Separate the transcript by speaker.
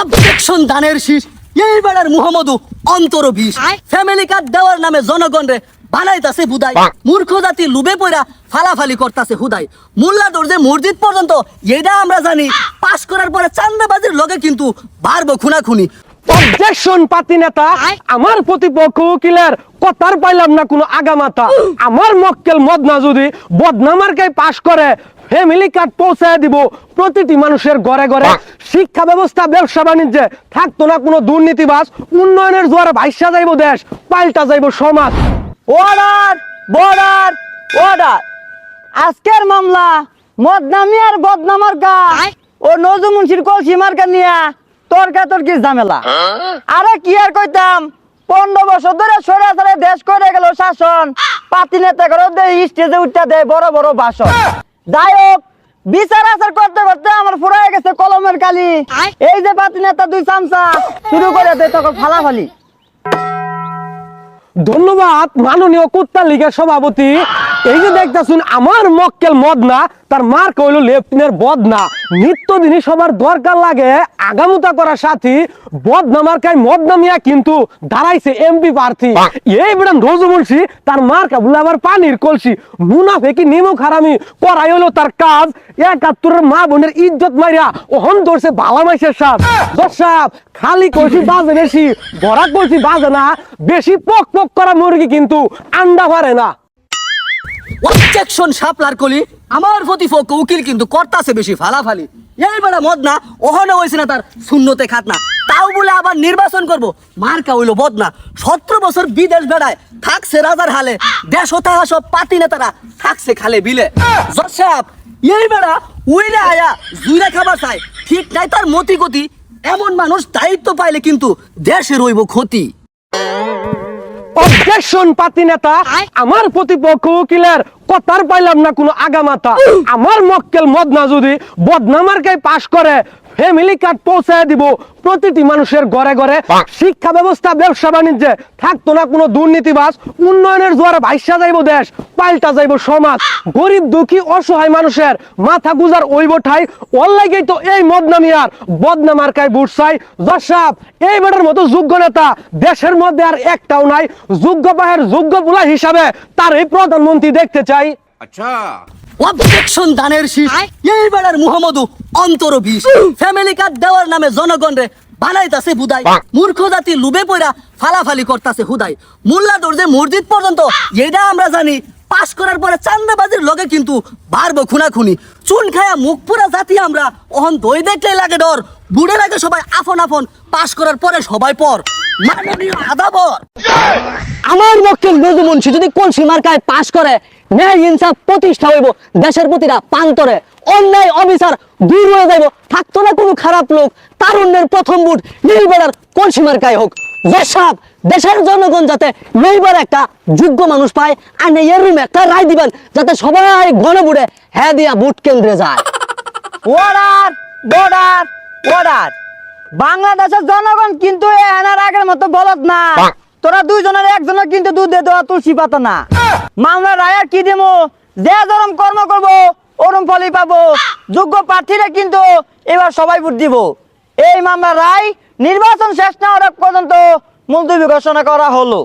Speaker 1: Objection দানের শীষ। এই বেড়ার মুহাম্মদু অন্তর বিষ ফ্যামিলি কার্ড দেওয়ার নামে জনগণ রে বানাইতাছে বুদাই মূর্খ জাতি লুবে পয়রা ফালাফালি করতাছে হুদাই। মোল্লা দর্জে মসজিদ পর্যন্ত এটা আমরা জানি। পাস করার পরে চান্দাবাজির লগে কিন্তু বাড়বো খুনাখুনি।
Speaker 2: অবজেকশন পাতি নেতা আমার প্রতিপক্ষ উকিলের কথার পাইলাম না কোনো আগামাতা। আমার মক্কেল মদনা যদি বদনামার্কায় পাশ করে ফ্যামিলি কার্ড পৌঁছায় দিব। প্রতিটি মানুষের ঘরে ঘরে শিক্ষা ব্যবস্থা ব্যবসা বাণিজ্যে থাকতো না কোনো দুর্নীতিবাজ। উন্নয়নের জোয়ারে ভাইসা যাইব দেশ পাল্টা যাইব সমাজ।
Speaker 3: অর্ডার বর্ডার অর্ডার আজকের মামলা মদনামি আর বদনামার গা। ও নজু মুন্সির কলসি মার্কা নিয়া তর্কা তর্কি ঝামেলা আরে কি আর কইতাম? পনেরো বছর ধরে সরে সরে দেশ করে গেল শাসন। পাতি নেতা করে দেয় স্টেজে উঠতে দেয় বড় বড় ভাষণ। যাই হোক বিচার আচার করতে করতে আমার ফুরাই গেছে কলমের কালি। এই যে পাতি নেতা দুই চামচা শুরু করে দে তখন ফালাফালি।
Speaker 2: ধন্যবাদ মাননীয় কুত্তা লীগের সভাপতি। এই যে দেখতেছুন, আমার মক্কেল মদনা, তার মার কইল লেফটিনের বদনা। নিত্যদিনই সবার দরকার লাগে আগামুতা করার সাথী। বদনা মার্কায় মদনা কিন্তু দাঁড়াইছে এমপি প্রার্থী। এই বেড়ান রোজু বলছি, তার আবার পানির কলসি। মুনাফেকি নিমক হারামি করাই হলো তার কাজ। একাত্তরের মা বোনের ইজ্জত মাইরা ওহন ধরছে বালা মাইসের সাপ। দর্শাপ খালি কলসি বাজে বেশি ভরা কলসি বাজে না। বেশি পক পক করা মুরগি কিন্তু আন্ডা পারে না।
Speaker 1: অবজেকশন শাপলার কলি। আমার প্রতিপক্ষ উকিল কিন্তু করতাছে বেশি ফালাফালি। এই বেড়া মদ না ওহনে হয়েছে না তার শূন্যতে খাত না তাও বলে আবার নির্বাচন করব। মার্কা হইল বদনা। সতেরো বছর বিদেশ বেড়ায়, থাকছে রাজার হালে। দেশ হতা সব পাতি নেতারা থাকছে খালে বিলে। জসাব এই বেড়া উইলে আয়া জুইরা খাবার চাই ঠিক নাই তার মতি গতি। এমন মানুষ দায়িত্ব পাইলে কিন্তু দেশে রইব ক্ষতি।
Speaker 2: অবজেকশন পাতি নেতা আমার প্রতিপক্ষ উকিলের কথার পাইলাম না কোনো আগামাতা। আমার মক্কেল মদনা যদি বদনামার্কায় পাশ করে ফ্যামিলি কার্ড পৌঁছায় দিব। প্রতিটি মানুষের ঘরে ঘরে শিক্ষা ব্যবস্থা ব্যবসা বাণিজ্যে থাকতো না কোনো দুর্নীতিবাজ। উন্নয়নের জোয়ারে ভাইসা যাইব দেশ পাল্টা যাইব সমাজ। গরিব দুঃখী অসহায় মানুষের মাথা গুজার ওইব ঠাই অল্লাগেই তো এই মদনামিয়ার বদনামার্কায় বুটসাই জসাব এই বেটার মতো যোগ্য নেতা দেশের মধ্যে আর একটাও নাই। যোগ্য পাহের যোগ্য পুলা হিসাবে তার এই প্রধানমন্ত্রী দেখতে চাই।
Speaker 1: অবজেকশন দানের শীষ। এই বেড়ার মুহাম্মদু অন্তর বিষ ফ্যামিলি কার্ড দেওয়ার নামে জনগণ রে বানাইতাছে বুদাই মূর্খ জাতি লুবে পয়রা ফালাফালি করতাছে হুদাই। মোল্লা দর্জে মসজিদ পর্যন্ত এটা আমরা জানি পাস করার পরে চান্দাবাজির লগে কিন্তু বাড়বো খুনাখুনি। চুন খায়া মুখ পুরা জাতি আমরা অহন দই দেখলে লাগে ডর। বুড়ে লাগে সবাই আফন আফন পাশ করার পরে সবাই পর। মাননীয় আদাবর
Speaker 3: আমার মক্কেল নজু মুন্সি যদি কলসি মার্কায় পাশ করে ন্যায় ইনসাফ প্রতিষ্ঠা হইব দেশের প্রতিটা প্রান্তরে অন্যায় অবিচার দূর হয়ে যাইব থাকতো না কোনো খারাপ লোক তারুণ্যের প্রথম বুট নীলবেড়ার কলসি মার্কায় হোক। জসাব দেশের জনগণ যাতে নইবার একটা যোগ্য মানুষ পায় আর এর রুমে একটা রায় দিবেন যাতে সবাই গণে বুড়ে হ্যাঁ দিয়া বুট কেন্দ্রে যায়। অর্ডার বর্ডার অর্ডার বাংলাদেশের জনগণ কিন্তু মতো বলত না। তোরা দুইজনের একজনের কিন্তু দুধ দিয়ে দেওয়া তুলসী পাতা না। মামলা রায়ার কি দেবো যে ধরম কর্ম করব ওরম ফলই পাবো। যোগ্য প্রার্থীরা কিন্তু এবার সবাই ভোট দিব। এই মামলা রায় নির্বাচন শেষ না হওয়ার পর্যন্ত মুলতবি ঘোষণা করা হলো।